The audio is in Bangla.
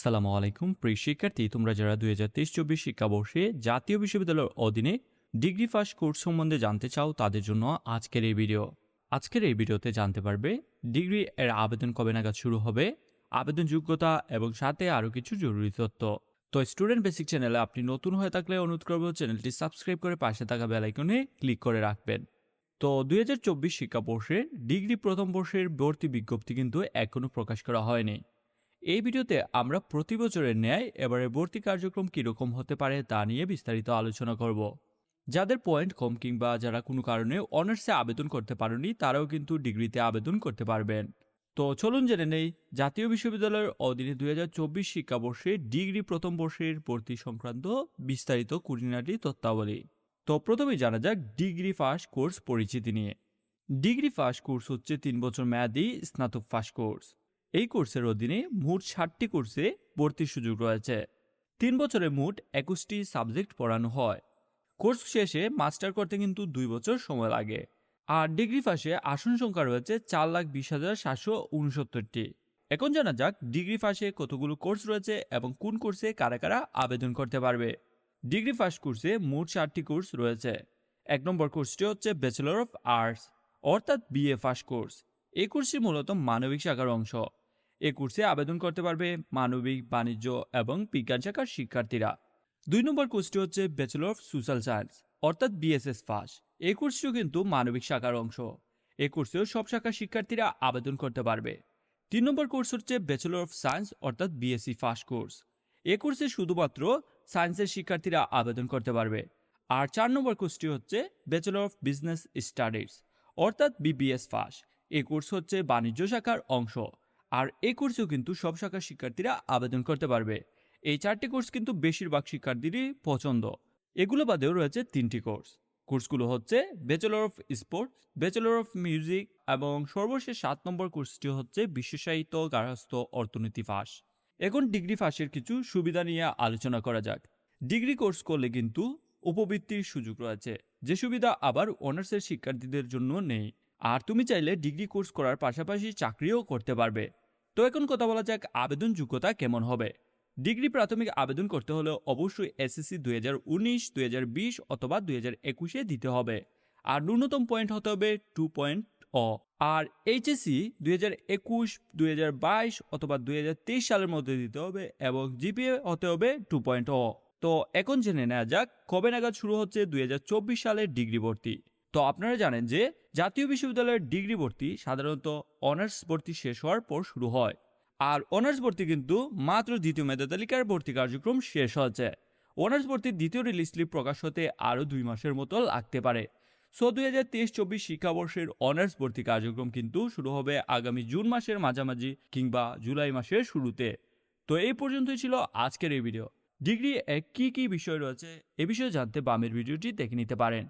সালামু আলাইকুম, প্রিয় শিক্ষার্থী। তোমরা যারা দুই হাজার তেইশ চব্বিশ শিক্ষাবর্ষে জাতীয় বিশ্ববিদ্যালয়ের অধীনে ডিগ্রি ফার্স্ট কোর্স সম্বন্ধে জানতে চাও, তাদের জন্য আজকের এই ভিডিও। আজকের এই ভিডিওতে জানতে পারবে, ডিগ্রি এর আবেদন কবে নাগাদ শুরু হবে, আবেদন যোগ্যতা এবং সাথে আরও কিছু জরুরি তথ্য। তো স্টুডেন্ট বেসিক চ্যানেলে আপনি নতুন হয়ে থাকলে অনুরোধ করব চ্যানেলটি সাবস্ক্রাইব করে পাশে থাকা বেলাইকনে ক্লিক করে রাখবেন। তো দুই হাজার চব্বিশ শিক্ষাবর্ষে ডিগ্রি প্রথম বর্ষের ভর্তি বিজ্ঞপ্তি কিন্তু এখনও প্রকাশ করা হয়নি। এই ভিডিওতে আমরা প্রতি বছরের ন্যায় এবারে ভর্তি কার্যক্রম কীরকম হতে পারে তা নিয়ে বিস্তারিত আলোচনা করব। যাদের পয়েন্ট কম কিংবা যারা কোনো কারণে অনার্সে আবেদন করতে পারেনি তারাও কিন্তু ডিগ্রিতে আবেদন করতে পারবেন। তো চলুন জেনে নেই, জাতীয় বিশ্ববিদ্যালয়ের অধীনে দুই হাজার চব্বিশ শিক্ষাবর্ষে ডিগ্রি প্রথম বর্ষের ভর্তি সংক্রান্ত বিস্তারিত কুড়িনাটি তথ্যাবলী তো প্রথমেই জানা যাক ডিগ্রি ফার্স্ট কোর্স পরিচিতি নিয়ে। ডিগ্রি ফার্স্ট কোর্স হচ্ছে তিন বছর মেয়াদী স্নাতক ফার্স্ট কোর্স। এই কোর্সের অধীনে মোট ষাটটি কোর্সে ভর্তির সুযোগ রয়েছে। তিন বছরে মোট একুশটি সাবজেক্ট পড়ানো হয়। কোর্স শেষে মাস্টার করতে কিন্তু দুই বছর সময় লাগে। আর ডিগ্রি ফাঁসে আসন সংখ্যা রয়েছে চার লাখ বিশ হাজার সাতশো উনসত্তরটি। এখন জানা যাক ডিগ্রি ফাঁসে কতগুলো কোর্স রয়েছে এবং কোন কোর্সে কারা কারা আবেদন করতে পারবে। ডিগ্রি ফার্স্ট কোর্সে মোট চারটি কোর্স রয়েছে। এক নম্বর কোর্সটি হচ্ছে ব্যাচেলর অফ আর্টস অর্থাৎ বিএ ফার্স্ট কোর্স। এই কোর্সটি মূলত মানবিক শাখার অংশ। এই কোর্সে আবেদন করতে পারবে মানবিক, বাণিজ্য এবং বিজ্ঞান শাখার শিক্ষার্থীরা। দুই নম্বর কোর্সটি হচ্ছে ব্যাচেলর অফ সোশ্যাল সায়েন্স অর্থাৎ বিএসএস ফার্স্ট এই কোর্সটিও কিন্তু মানবিক শাখার অংশ। এই কোর্সেও সব শাখার শিক্ষার্থীরা আবেদন করতে পারবে। তিন নম্বর কোর্স হচ্ছে ব্যাচেলর অফ সায়েন্স অর্থাৎ বিএসসি ফার্স্ট কোর্স। এ কোর্সে শুধুমাত্র সায়েন্সের শিক্ষার্থীরা আবেদন করতে পারবে। আর চার নম্বর কোর্সটি হচ্ছে ব্যাচেলর অফ বিজনেস স্টাডিজ অর্থাৎ বিবিএস ফার্স্ট এই কোর্স হচ্ছে বাণিজ্য শাখার অংশ। আর এই কোর্সেও কিন্তু সব শাখার শিক্ষার্থীরা আবেদন করতে পারবে। এই চারটি কোর্স কিন্তু বেশিরভাগ শিক্ষার্থীরই পছন্দ। এগুলো বাদেও রয়েছে তিনটি কোর্স। কোর্সগুলো হচ্ছে bachelor of sports bachelor of music এবং সর্বশেষ সাত নম্বর কোর্সটি হচ্ছে বিশ্ব সাহিত্য, গার্হস্থ্য, অর্থনীতি ফাঁস। এখন ডিগ্রি ফাঁসের কিছু সুবিধা নিয়ে আলোচনা করা যাক। ডিগ্রি কোর্স করলে কিন্তু উপবৃত্তির সুযোগ রয়েছে। যে সুবিধা আবার অনার্সের শিক্ষার্থীদের জন্য নেই। আর তুমি চাইলে ডিগ্রি কোর্স করার পাশাপাশি চাকরিও করতে পারবে। তো এখন কথা বলা যাক আবেদন যোগ্যতা কেমন হবে। ডিগ্রি প্রাথমিক আবেদন করতে হলে অবশ্যই এসএসসি দুই হাজার উনিশ, দুই হাজার বিশ অথবা দুই হাজার একুশে দিতে হবে। আর ন্যূনতম পয়েন্ট হতে হবে টু পয়েন্ট অ। আর এইচএসসি দুই হাজার একুশ, দুই হাজার বাইশ অথবা দুই হাজার তেইশ সালের মধ্যে দিতে হবে এবং জিপিএ হতে হবে টু পয়েন্ট অ। তো এখন জেনে নেওয়া যাক কবে নাগাদ শুরু হচ্ছে দুই হাজার চব্বিশ সালের ডিগ্রি ভর্তি। তো আপনারা জানেন যে জাতীয় বিশ্ববিদ্যালয়ের ডিগ্রি ভর্তি সাধারণত অনার্স ভর্তি শেষ হওয়ার পর শুরু হয়। আর অনার্স ভর্তি কিন্তু মাত্র দ্বিতীয় মেধা তালিকার ভর্তি কার্যক্রম শেষ হয়েছে। অনার্স ভর্তির দ্বিতীয় রিলিজ স্লিপ প্রকাশ হতে আরও দুই মাসের মতো লাগতে পারে। সো দুই হাজার তেইশ চব্বিশ শিক্ষাবর্ষের অনার্স ভর্তি কার্যক্রম কিন্তু শুরু হবে আগামী জুন মাসের মাঝামাঝি কিংবা জুলাই মাসের শুরুতে। তো এই পর্যন্তই ছিল আজকের এই ভিডিও। ডিগ্রি এক কী কী বিষয় রয়েছে এ বিষয়ে জানতে বামের ভিডিওটি দেখে নিতে পারেন।